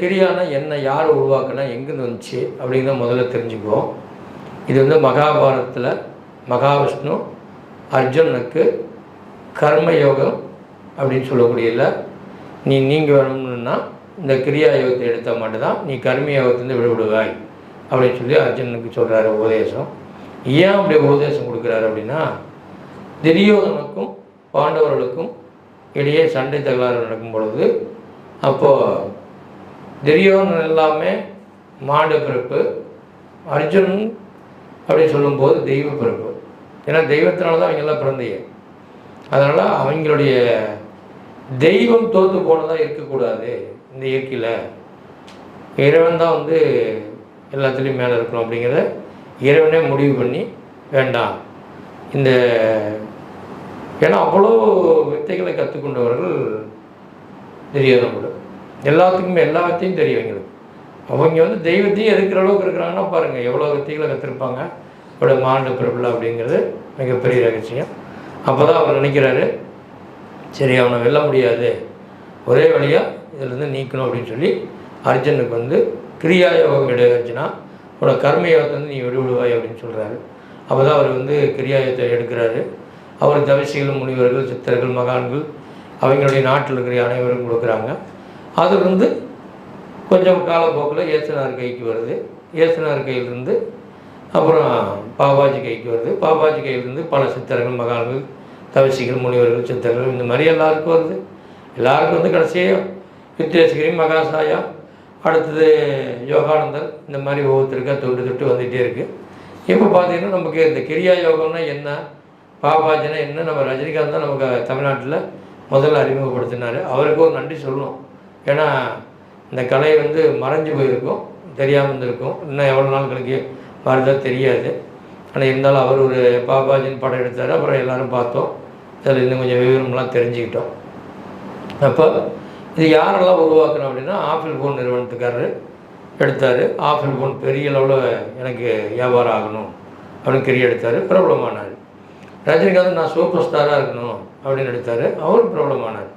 கிரியானா என்ன யார் உருவாக்கினா எங்கேருந்து வந்துச்சு அப்படிங்கிறத முதல்ல தெரிஞ்சுக்குவோம். இது வந்து மகாபாரதத்தில் மகாவிஷ்ணு அர்ஜுனனுக்கு கர்மயோகம் அப்படின்னு சொல்லக்கூடியல நீ நீங்கள் வரணும்னா இந்த கிரியா யோகத்தை எடுத்தால் மட்டும்தான் நீ கர்ம யோகத்திலேருந்து அப்படின்னு சொல்லி அர்ஜுனனுக்கு சொல்கிறாரு உபதேசம். ஏன் அப்படி உபதேசம் கொடுக்குறாரு அப்படின்னா துரியோதனுக்கும் பாண்டவர்களுக்கும் இடையே சண்டை தகராறு நடக்கும் பொழுது அப்போது துரியோதனன் எல்லாமே மாடு பிறப்பு அர்ஜுன் அப்படின்னு சொல்லும்போது தெய்வ பிறப்பு. ஏன்னா தெய்வத்தினால தான் அவங்கெல்லாம் பிறந்தீங்க. அதனால் அவங்களுடைய தெய்வம் தோற்று போனதாக இருக்கக்கூடாது இந்த இயற்கையில். இறைவன் தான் வந்து எல்லாத்துலேயும் மேலே இருக்கணும் அப்படிங்கிறத இறைவனே முடிவு பண்ணி வேண்டாம். இந்த ஏன்னா அவ்வளோ வித்தைகளை கற்றுக்கொண்டவர்கள் தெரியாத கூட எல்லாத்துக்குமே எல்லாத்தையும் தெரியும் எங்களுக்கு. அவங்க வந்து தெய்வத்தையும் எதுக்கிற அளவுக்கு இருக்கிறாங்கன்னா பாருங்கள் எவ்வளோ வித்தைகளை கற்றுருப்பாங்க இவ்வளோ மாண்டு பிறப்பில் அப்படிங்கிறது மிகப்பெரிய ரகசியம். அப்போ தான் அவர் நினைக்கிறாரு சரி அவனை வெல்ல முடியாது. ஒரே வழியாக இதிலேருந்து நீக்கணும் அப்படின்னு சொல்லி அர்ஜுனுக்கு வந்து கிரியா யோகம் எடுச்சுன்னா உன்னோட கர்ம யோகத்தை வந்து நீ விடுவிடுவாய் அப்படின்னு சொல்கிறாரு அப்போ தான் அவர் வந்து கிரியா யோகத்தை எடுக்கிறாரு. அவர் தவசிகள் முனிவர்கள் சித்தர்கள் மகான்கள் அவங்களுடைய நாட்டில் இருக்கிற அனைவரும் கொடுக்குறாங்க. அது வந்து கொஞ்சம் காலப்போக்கில் ஏசுனார் கைக்கு வருது. ஏசுனார் கையிலிருந்து அப்புறம் பாபாஜி கைக்கு வருது. பாபாஜி கையிலிருந்து பல சித்தர்கள் மகான்கள் தவசிகள் முனிவர்கள் சித்தர்கள் இந்த மாதிரி எல்லாருக்கும் வருது. எல்லாருக்கும் வந்து கடைசியாக வித்யேசகிரி மகாசாயா அடுத்தது யோகானந்தர் இந்த மாதிரி ஒவ்வொருத்தருக்கா தொட்டு தொட்டு வந்துகிட்டே இருக்குது இப்போ பார்த்தீங்கன்னா நமக்கு இந்த கிரியா யோகம்னா என்ன பாபாஜினா என்ன நம்ம ரஜினிகாந்த் தான் நமக்கு தமிழ்நாட்டில் முதல்ல அறிமுகப்படுத்தினார். அவருக்கு ஒரு நன்றி சொல்லணும். ஏன்னா இந்த கலை வந்து மறைஞ்சு போயிருக்கும் தெரியாமல் இருந்திருக்கும். இன்னும் எவ்வளோ நாள் கழிக்கு வருதா தெரியாது. ஆனால் இருந்தாலும் அவர் ஒரு பாபாஜின்னு படம் எடுத்தார் அப்புறம் எல்லாரும் பார்த்தோம். அதில் இன்னும் கொஞ்சம் விவரம்லாம் தெரிஞ்சுக்கிட்டோம். அப்போ இது யாரெல்லாம் உருவாக்கணும் அப்படின்னா ஆப்பிள் ஃபோன் நிறுவனத்துக்காரர் எடுத்தார். ஆப்பிள் ஃபோன் பெரிய அளவில் எனக்கு வியாபாரம் ஆகணும் அப்படின்னு கிரிய எடுத்தார். பிரபலமானார். ரஜினிகாந்த் நான் சூப்பர் ஸ்டாராக இருக்கணும் அப்படின்னு எடுத்தார். அவரும் பிரபலமானார்.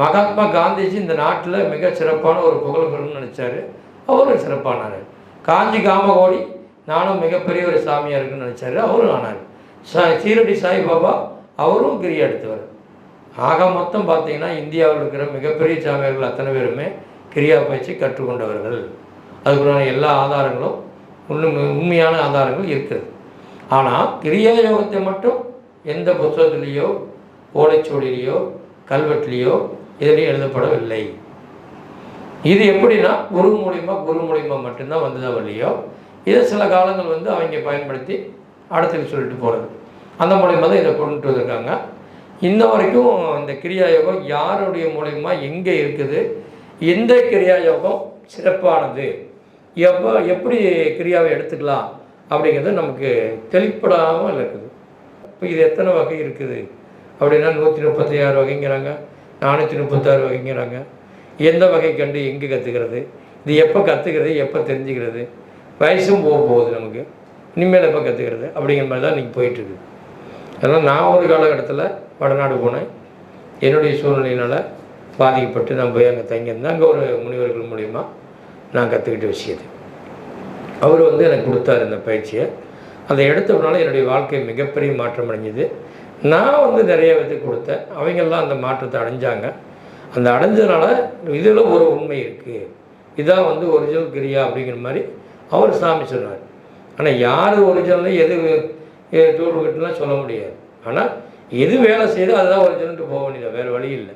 மகாத்மா காந்திஜி இந்த நாட்டில் மிக சிறப்பான ஒரு புகழ் பெறணும்னு நினச்சார். அவரும் சிறப்பானார். காஞ்சி காமகோடி நானும் மிகப்பெரிய ஒரு சாமியாக இருக்குன்னு நினச்சாரு. அவரும் ஆனார். சா சீரடி சாய்பாபா அவரும் கிரியா எடுத்தவர். ஆக மொத்தம் பார்த்தீங்கன்னா இந்தியாவில் இருக்கிற மிகப்பெரிய சாமியார்கள் அத்தனை பேருமே கிரியா பயிற்சி கற்றுக்கொண்டவர்கள். அதுக்குள்ளான எல்லா ஆதாரங்களும் உண்மை உண்மையான ஆதாரங்கள் இருக்குது. ஆனால் கிரியா யோகத்தை மட்டும் எந்த புத்தகத்துலேயோ ஓலைச்சுவடியிலையோ கல்வெட்டிலேயோ இதுலேயும் எழுதப்படவில்லை. இது எப்படின்னா குரு மூலிமா குரு மூலிமா மட்டும்தான் வந்ததா வழியோ இதை சில காலங்கள் வந்து அவங்க பயன்படுத்தி அடுத்துக்கு சொல்லிட்டு போகிறது அந்த மூலிமா தான் இதை கொண்டுட்டு வந்திருக்காங்க. இன்ன வரைக்கும் இந்த கிரியா யோகம் யாருடைய மூலிமா எங்கே இருக்குது எந்த கிரியா யோகம் சிறப்பானது எப்போ எப்படி கிரியாவை எடுத்துக்கலாம் அப்படிங்கிறது நமக்கு தெளிப்படாமல் இருக்குது. இப்போ இது எத்தனை வகை இருக்குது? அப்படின்னா நூற்றி முப்பத்தி ஆறு வகைங்கிறாங்க. நானூற்றி முப்பத்தாறு வகைங்கிறாங்க. எந்த வகை கண்டு எங்கே கற்றுக்கிறது இது எப்போ கற்றுக்கிறது எப்போ தெரிஞ்சுக்கிறது? வயசும் போக போகுது நமக்கு. இனிமேல் எப்போ கற்றுக்கிறது அப்படிங்கிற மாதிரி தான் இன்றைக்கி போயிட்டுருக்கு. அதனால் நான் ஒரு காலகட்டத்தில் வடநாடு போனேன். என்னுடைய சூழ்நிலையினால் பாதிக்கப்பட்டு நான் போய் அங்கே தங்கியிருந்தேன். அங்கே ஒரு முனிவர்கள் மூலிமா நான் கற்றுக்கிட்ட விஷயது. அவர் வந்து எனக்கு கொடுத்தாரு இந்த பயிற்சியை. அதை எடுத்தவனால என்னுடைய வாழ்க்கை மிகப்பெரிய மாற்றம் அடைஞ்சுது நான் வந்து நிறைய விதத்துக்கு கொடுத்தேன். அவங்கெல்லாம் அந்த மாற்றத்தை அடைஞ்சாங்க. அந்த அடைஞ்சதுனால இதில் ஒரு உண்மை இருக்குது இதான் வந்து ஒரிஜினல் கிரியா அப்படிங்கிற மாதிரி அவர் சாமி சொல்கிறார் ஆனால் யார் ஒரிஜினல் எது டூப்ளிகேட்லாம் சொல்ல முடியாது. ஆனால் எது வேலை செய்யுதோ அதுதான் ஒரிஜினல்ட்டு போக வேண்டியது. வேறு வழி இல்லை.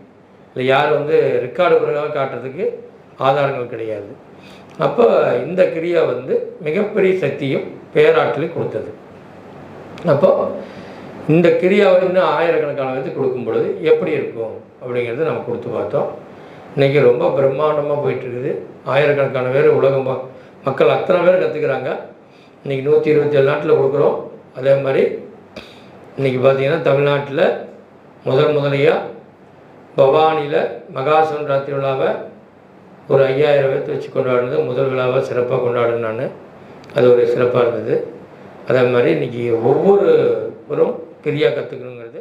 இல்லை யார் வந்து ரெக்கார்டு பிரகாரம் காட்டுறதுக்கு ஆதாரங்கள் கிடையாது. அப்போ இந்த கிரியா வந்து மிகப்பெரிய சக்தியும் பேராற்றலையும் கொடுத்தது. அப்போது இந்த கிரியாவை இன்னும் ஆயிரக்கணக்கான பேருக்கு கொடுக்கும் பொழுது எப்படி இருக்கும் அப்படிங்கிறத நம்ம கொடுத்து பார்த்தோம். இன்றைக்கி ரொம்ப பிரம்மாண்டமாக போயிட்டுருக்குது. ஆயிரக்கணக்கான பேர் உலகம் மக்கள் அத்தனை பேர் கற்றுக்குறாங்க இன்றைக்கி நூற்றி இருபத்தி ஏழு நாட்டில் கொடுக்குறோம். அதே மாதிரி இன்றைக்கி பார்த்தீங்கன்னா தமிழ்நாட்டில் முதல் முதலையாக பவானியில் மகாசிவராத்திரி விழாவை ஒரு ஐயாயிரம் பேர்த்து வச்சு கொண்டாடினது. முதல் விழாவை சிறப்பாக கொண்டாடினேன் நான். அது ஒரு சிறப்பாக இருந்தது. அதே மாதிரி இன்றைக்கி ஒவ்வொரு ஒவ்வொருவரும் கிரியா கற்றுக்கணுங்கிறது